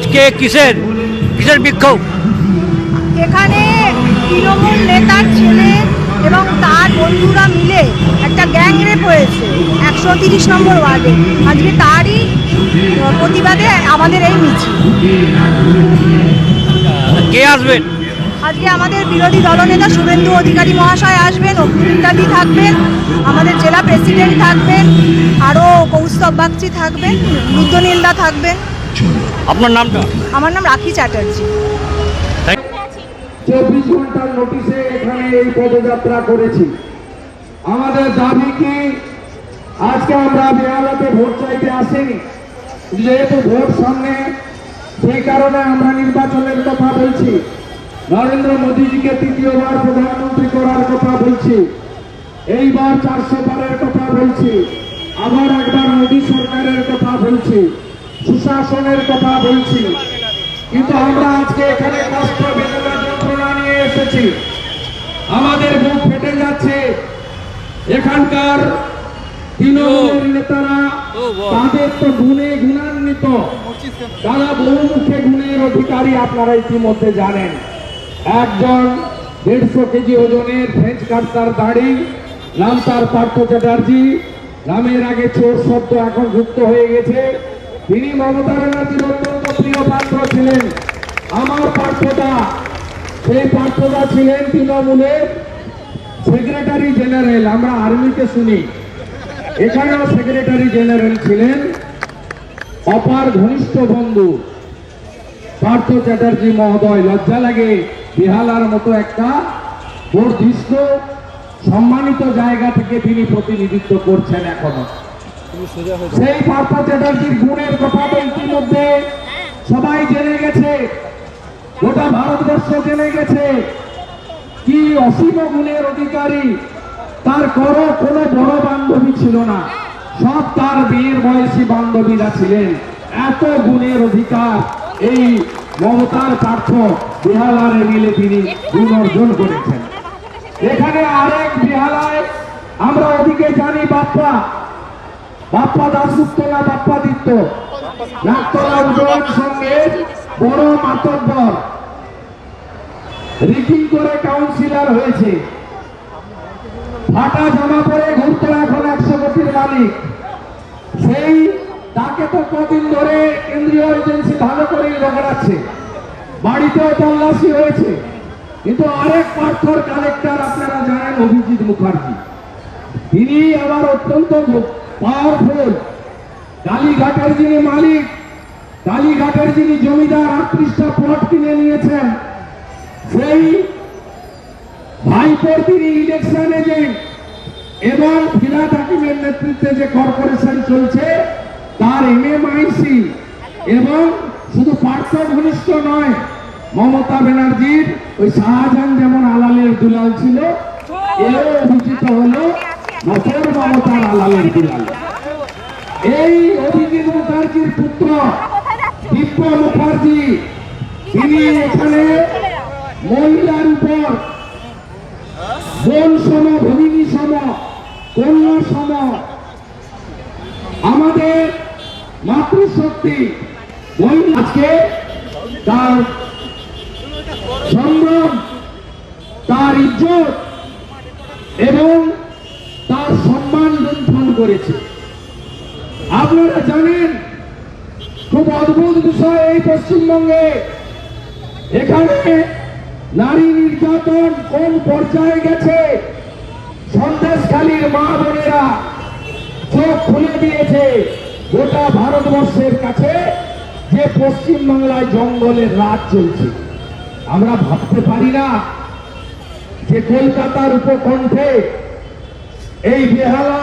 আজকে কিসের? কিসের বিক্ষোভ? এখানে তৃণমূল নেতার ছেলে এবং তার বন্ধুরা মিলে একটা গ্যাং রেপ হয়েছে একশো তিরিশ নম্বর ওয়ার্ডে। আজকে তারই প্রতিবাদে আমাদের এই মিছিল। কে আসবেন? আজকে আমাদের বিরোধী দলনেতা শুভেন্দু অধিকারী মহাশয় আসবেন অগ্নিমিত্রাদি থাকবেন আমাদের জেলা প্রেসিডেন্ট থাকবেন আরও কৌস্তব বাগচি থাকবেন রুদ্রনীলদা থাকবেন। আপনার নামটা? আমার নাম রাখি চ্যাটার্জি। চব্বিশ ঘণ্টার নোটিশে এখানে এই পদযাত্রা করেছি। আমাদের দাবি কি? আজকে আমরা বেহালাতে ভোট চাইতে আসিনি। যেহেতু ভোট সামনে সেই কারণে আমরা নির্বাচনের কথা বলছি। নরেন্দ্র মোদীজিকে তৃতীয়বার প্রধানমন্ত্রী করার কথা বলছি। এইবার চারশো পারের কথা বলছি। আবার একবার মোদী সরকারের কথা বলছি। সুশাসনের কথা বলছি। কিন্তু আমরা আজকে এখানে কষ্ট বেদনা যন্ত্রণা নিয়ে এসেছি। আমাদের বুক ফেটে যাচ্ছে। এখানকার তৃণমূলের নেতারা তাদের তো গুণে গুণান্বিত। তারা বহুমুখে গুণের অধিকারী আপনারা ইতিমধ্যে জানেন। একজন দেড়শো কেজি ওজনের ফ্রেঞ্চ কাটতার দাড়ি নাম তার পার্থ চ্যাটার্জি। নামের আগে চোর শব্দ এখন যুক্ত হয়ে গেছে। তিনি মমতা ব্যানার্জির অত্যন্ত প্রিয় পাত্র ছিলেন। আমার পার্থদা, সেই পার্থদা ছিলেন তৃণমূলের সেক্রেটারি জেনারেল আমরা আর্মিতে শুনি। এখানেও সেক্রেটারি জেনারেল ছিলেন অপার ঘনিষ্ঠ বন্ধু পার্থ চ্যাটার্জি মহোদয়। লজ্জা লাগে, বিহালার মতো একটা বর্ধিষ্ঠ, সম্মানিত জায়গা থেকে তিনি প্রতিনিধিত্ব করছেন এখনও। সেই পার্থ চ্যাটার্জির গুণের কথা তো ইতিমধ্যে সবাই জেনে গেছে। গোটা ভারতবর্ষ জেনে গেছে। কি অসীম গুণের অধিকারী, তার করো কোনো বড় বান্ধবী ছিল না। সব তার বিয়ের বয়সী বান্ধবীরা ছিলেন। এত গুণের অধিকার এই মমতার পার্থ বিহালারে মিলে তিনি গুণ অর্জন করেছেন। এখানে আরেক বিহালায় আমরা ওদিকে জানি বাপ্পা। বাপ্পা দাসগুপ্ত না বাপ্পা দিত্য। উদয়ন সঙ্গে বড় মাতব্বর। রিকিং করে কাউন্সিলর হয়েছে। ফাটা জামা পরে ঘুরতে এখন একশো কোটির মালিক। সেই তাকে তো কদিন ধরে কেন্দ্রীয় এজেন্সি ভালো করেই রগড়াচ্ছে। বাড়িতেও তল্লাশি হয়েছে। কিন্তু আরেক পার্থর কালেক্টর আপনারা জানেন অভিজিৎ মুখার্জি। তিনি আবার অত্যন্ত পাওয়ারফুল। কালীঘাটের যিনি মালিক কালীঘাটের যিনি জমিদার আটত্রিশটা প্লট কিনে নিয়েছেন। সেই ভাইপোর তিনি ইলেকশন এজেন্ট এবং ফিরাদ হাকিমের নেতৃত্বে যে কর্পোরেশন চলছে তার এম এম আইসি এবং শুধু পার্শ্ব ঘনিষ্ঠ নয় মমতা ব্যানার্জির ওই শাহজাহান যেমন আলালের দুলাল ছিল এও অভিজিত হলো। নফর মমতার আলালের দুলাল এই অভিজিৎ মুখার্জির পুত্র দিব্য মুখার্জি, তিনি এখানে মহিলার উপর বোন সম, ভগিনী সম, কন্যা সম। আমাদের মাতৃশক্তি আজকে তার সম্ভ্রম, তার ইজ্জত এবং করেছে। আপনারা জানেন, খুব অদ্ভুত বিষয় এই পশ্চিমবঙ্গে। এখানে নারী নির্যাতন কোন পর্যায়ে গেছে? সন্দেশখালীর মা বোনেরা চোখ খুলে দিয়েছে গোটা ভারতবর্ষের কাছে যে পশ্চিম বাংলায় জঙ্গলের রাত চলছে। আমরা ভাবতে পারি না যে কলকাতার উপকণ্ঠে এই বেহালা